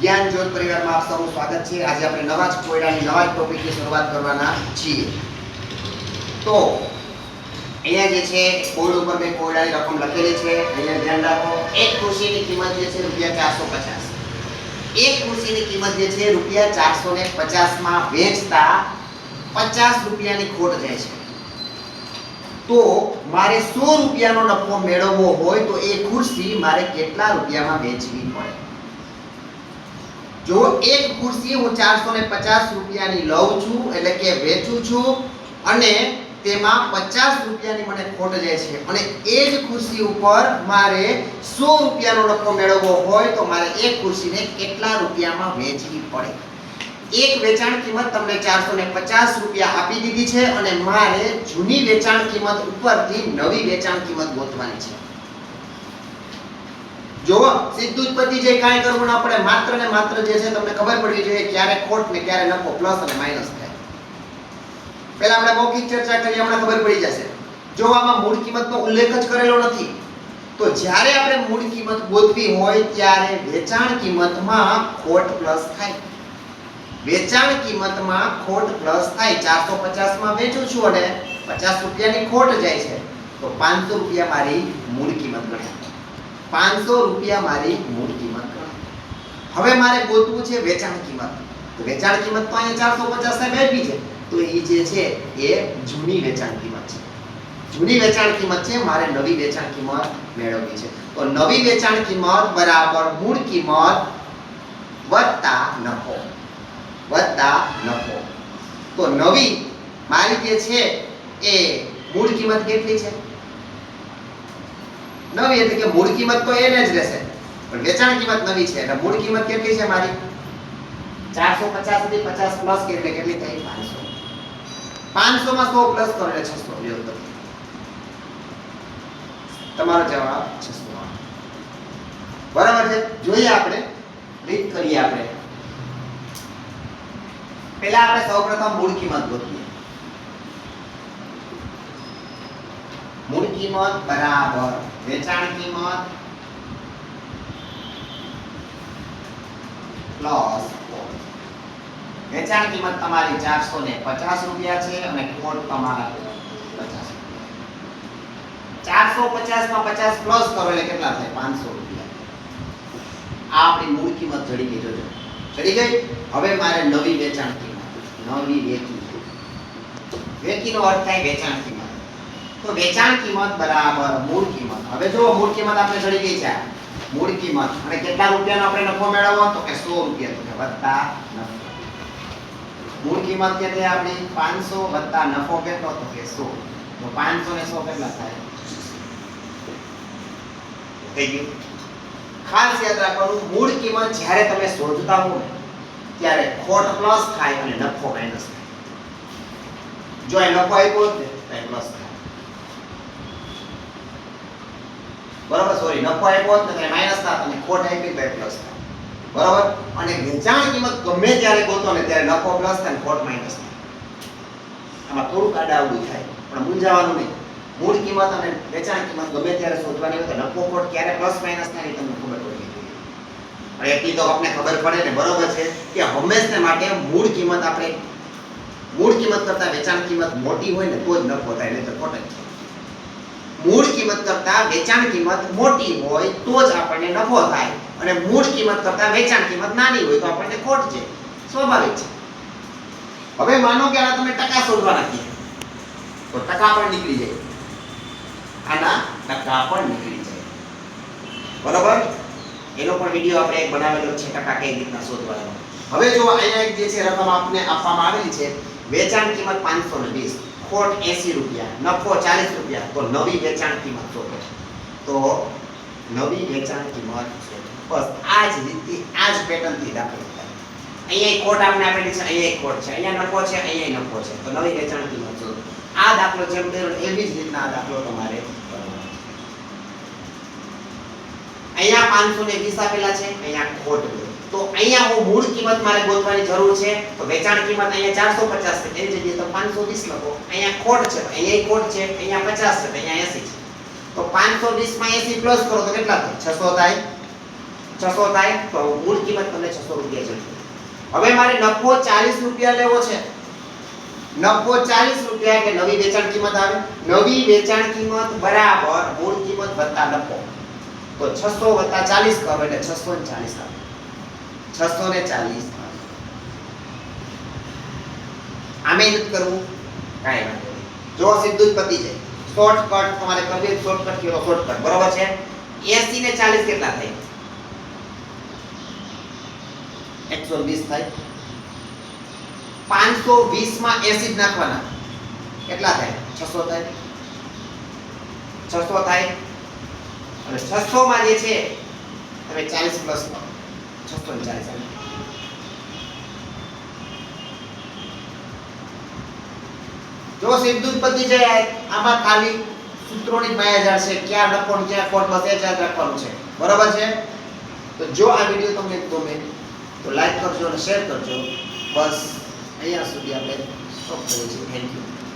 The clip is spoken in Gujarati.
જ્ઞાન જ્યોત પરિવારમાં આપ સૌનું સ્વાગત છે. આજે આપણે નવા જ કોયડાની નવા જ ટોપિકની શરૂઆત કરવાના છીએ. તો અહીંયા જે છે, બોર્ડ ઉપર મેં કોયડાની રકમ લખેલી છે. અહીંયા ધ્યાન રાખો, એક ખુરશીની કિંમત જે છે, રૂપિયા ચારસો પચાસ. એક ખુરશીની કિંમત જે છે, રૂપિયા ચારસો ને પચાસમાં વેચતા પચાસ રૂપિયાની ખોટ જાય છે. તો મારે સો રૂપિયાનો નફો મેળવવો હોય તો એ ખુરશી મારે કેટલા રૂપિયામાં વેચવી પડે? જો એક ખુરશી હું ચારસો ને પચાસ રૂપિયાની લઉં છું, એટલે કે વેચું છું, અને તેમાં પચાસ રૂપિયાની મને ખોટ જાય છે, અને એ જ ખુરશી ઉપર મારે સો રૂપિયાનો નફો મેળવવો હોય, તો મારે એક ખુરશીને કેટલા રૂપિયામાં વેચવી પડે? એક વેચાણ કિંમત તમને ચારસો ને પચાસ રૂપિયા આપી દીધી છે, અને મારે જૂની વેચાણ કિંમત ઉપરથી નવી વેચાણ કિંમત ગોતવાની છે. જોવો, સીધું જ પતી જાય કાંઈ કરવું ના પડે, માત્ર ને માત્ર જે છે તમને ખબર પડવી જોઈએ ક્યારે ખોટ ને ક્યારે નફો પ્લસ અને માઇનસ થાય. પહેલા આપણે મૌખિક ચર્ચા કરીએ, હમણાં ખબર પડી જશે. જો આમાં મૂળ કિંમતનો ઉલ્લેખ જ કરેલો નથી, તો જ્યારે આપણે મૂળ કિંમત ગોતવી હોય, ત્યારે વેચાણ કિંમતમાં ખોટ પ્લસ થાય. વેચાણ કિંમતમાં ખોટ પ્લસ થાય. ચારસો પચાસમાં વેચું છું અને પચાસ રૂપિયાની ખોટ જાય છે. તો પાંચસો રૂપિયા મારી મૂળ કિંમત ગણાય. પાંચસો રૂપિયા મારી મૂળ કિંમત ગણાય હવે મારે ગોતવું છે વેચાણ કિંમત તો વેચાણ કિંમત તો અહીંયા ચારસો પચાસ સાહેબ આપી છે તો એ જે છે એ જૂની વેચાણ કિંમત છે। જૂની વેચાણ કિંમત છે, મારે નવી વેચાણ કિંમત મેળવવી છે। તો નવી વેચાણ કિંમત બરાબર મૂળ કિંમત વત્તા નફો। વત્તા નફો। તો નવી મારી જે છે એ મૂળ કિંમત કેટલી છે? નવી એટલે કે મૂળ કિંમત તો એને જ રહેશે. પણ વેચાણ કિંમત નવી છે એટલે મૂળ કિંમત કેટલી છે મારી? ચારસો પચાસથી પચાસ પ્લસ એટલે કેટલી થઈ? પાંચસો. પાંચસો માં સો પ્લસ કરો એટલે છસો. તમારો જવાબ છસો બરાબર છે? જોઈએ આપણે. રીત કરીએ આપણે. પહેલા આપણે સૌપ્રથમ મૂળ કિંમત ગોતીએ. મૂળ કિંમત બરાબર. વેચાણ કિંમત પ્લસ વેચાણ કિંમત તમારી ચારસો ને પચાસ રૂપિયા છે અને કોટ તમારા પચાસ ચારસો પચાસમાં પચાસ પ્લસ કરો એટલે કેટલા થાય? પાંચસો રૂપિયા. આ આપણી મૂળ કિંમત ચડી ગઈ, જોજો. ચડી ગઈ? હવે મારે નવી વેચાણ કિંમત નવી વેચી. વેચીનો અર્થ થાય વેચાણ કિંમત તો વેચાણ કિંમત બરાબર, મૂળ કિંમત. હવે જો મૂળ કિંમત આપણે ચડી ગઈ છે. મૂળ કિંમત. અને કેટલા રૂપિયાનો આપણે નફો મેળવવો તો કે સો રૂપિયા. તો કે વત્તા નફો. મૂળ કિંમત કેટલી આપણી? 500 વત્તા નફો કેટલો? તો કે સો. તો 500 ને સો કેટલા થાય? થઈ ગયું. ખાસ યાદ રાખવાનું, મૂળ કિંમત જ્યારે તમે શોધતા હો ત્યારે ખોટ પ્લસ થાય અને નફો માઇનસ થાય. જો એ નફો આપ્યો હોત તો પ્લસ થાય. બરાબર? સોરી નફો આપ્યો તો તમે માઇનસ થાય અને ખોટ આપી તો પ્લસ થાય બરાબર? અને વેચાણ કિંમત ગમે ત્યારે ગોતો ને ત્યારે નફો પ્લસ થાય ખોટ માઇનસ થાય. આમાં થોડુંક આડાઅવડું થાય, પણ મૂંઝાવાનું નહીં. મૂળ કિંમત અને વેચાણ કિંમત ગમે ત્યારે શોધવાની હોય તો નફો ખોટ ક્યારે પ્લસ માઇનસ થાય તમને ખબર પડવી અને એટલી તો આપણે ખબર પડે ને, બરોબર છે, કે હંમેશને માટે મૂળ કિંમત આપણે, મૂળ કિંમત કરતાં વેચાણ કિંમત મોટી હોય ને તો જ નફો થાય, નહીં તો ખોટ જ થાય. કિંમત કરતા વેચાણ કિંમત મોટી હોય તો જ આપણને નફો થાય. અને મૂળ કિંમત કરતા વેચાણ કિંમત નાની હોય તો આપણને ખોટ છે. સ્વાભાવિક છે. હવે માનો કે આ તમે ટકા શોધવા છે તો ટકા પણ નીકળી જાય. આના ટકા પણ નીકળી જાય. બરોબર? એનો પણ વીડિયો આપણે એક બનાવેલો છે ટકા કઈ રીતના શોધવાનો. હવે જો અહીંયા એક જે છે રકમ આપને આપવામાં આવેલી છે, વેચાણ કિંમત 520 ખોટ એસી રૂપિયા, નફો 40 રૂપિયા. તો નવી વેચાણ કિંમત શોધો. તો નવી વેચાણ કિંમત છે બસ, આ જ રીતે આ જ પેટર્નથી દાખલ અહીંયા ખોટ આપણે આપેલી છે, અહીંયા ખોટ છે. અહીંયા નફો છે, અહીંયા નફો છે. તો નવી વેચાણ કિંમત શોધો. આ દાખલો જેમ કર્યો એવી જ રીતના આ દાખલો તમારે અહીંયા પાંચસો ને વીસ આપેલા છે, અહીંયા ખોટ. તો અહીંયા હું મૂળ કિંમત મારે ગોતવાની જરૂર છે. તો વેચાણ કિંમત અહીંયા ચારસો પચાસ છે. એની જગ્યાએ તો પાંચસો વીસ લખો. અહીંયા ખોટ છે. અહીંયા ખોટ છે. અહીંયા પચાસ છે. તો અહીંયા એસી છે. તો પાંચસો વીસમાં 80 પ્લસ કરો તો કેટલા થાય? છસો થાય. છસો થાય. તો મૂળ કિંમત તમને છસો રૂપિયા જોઈએ હવે મારે નફો ચાલીસ રૂપિયા લેવો છે. નફો ચાલીસ રૂપિયા એટલે નવી વેચાણ કિંમત આવે. નવી વેચાણ કિંમત બરાબર મૂળ કિંમત વત્તા નફો. તો છસો વત્તા ચાલીસ કરો એટલે છસો ને ચાલીસ આવે. છસો ને ચાલીસ આમે જ કરવું? કાંઈ વાંધો નહીં. જો સીધું જ પતી જાય. શોર્ટકટ, તમારે કરવી શોર્ટકટ કેવો? શોર્ટકટ. બરોબર છે? એસી ને 40 કેટલા થાય? 120 થાય. પાંચસો વીસમાં એસી જ નાખવાના. કેટલા થાય? છસો થાય. છસો થાય. અને છસોમાં જે છે, તમે 40 પ્લસ કરો 640 આવે જો સીધું જ જાય આમાં ખાલી સૂત્રોની માયાજાળ છે, ક્યાં નફો ક્યાં ખોટ બસ એ યાદ રાખવાનું છે. બરાબર છે? તો જો આ વીડિયો તમને ગમે, તો લાઈક કરજો અને શેર કરજો. બસ, અહીંયા સુધી આપણે સ્ટોપ કરીએ છીએ. Thank you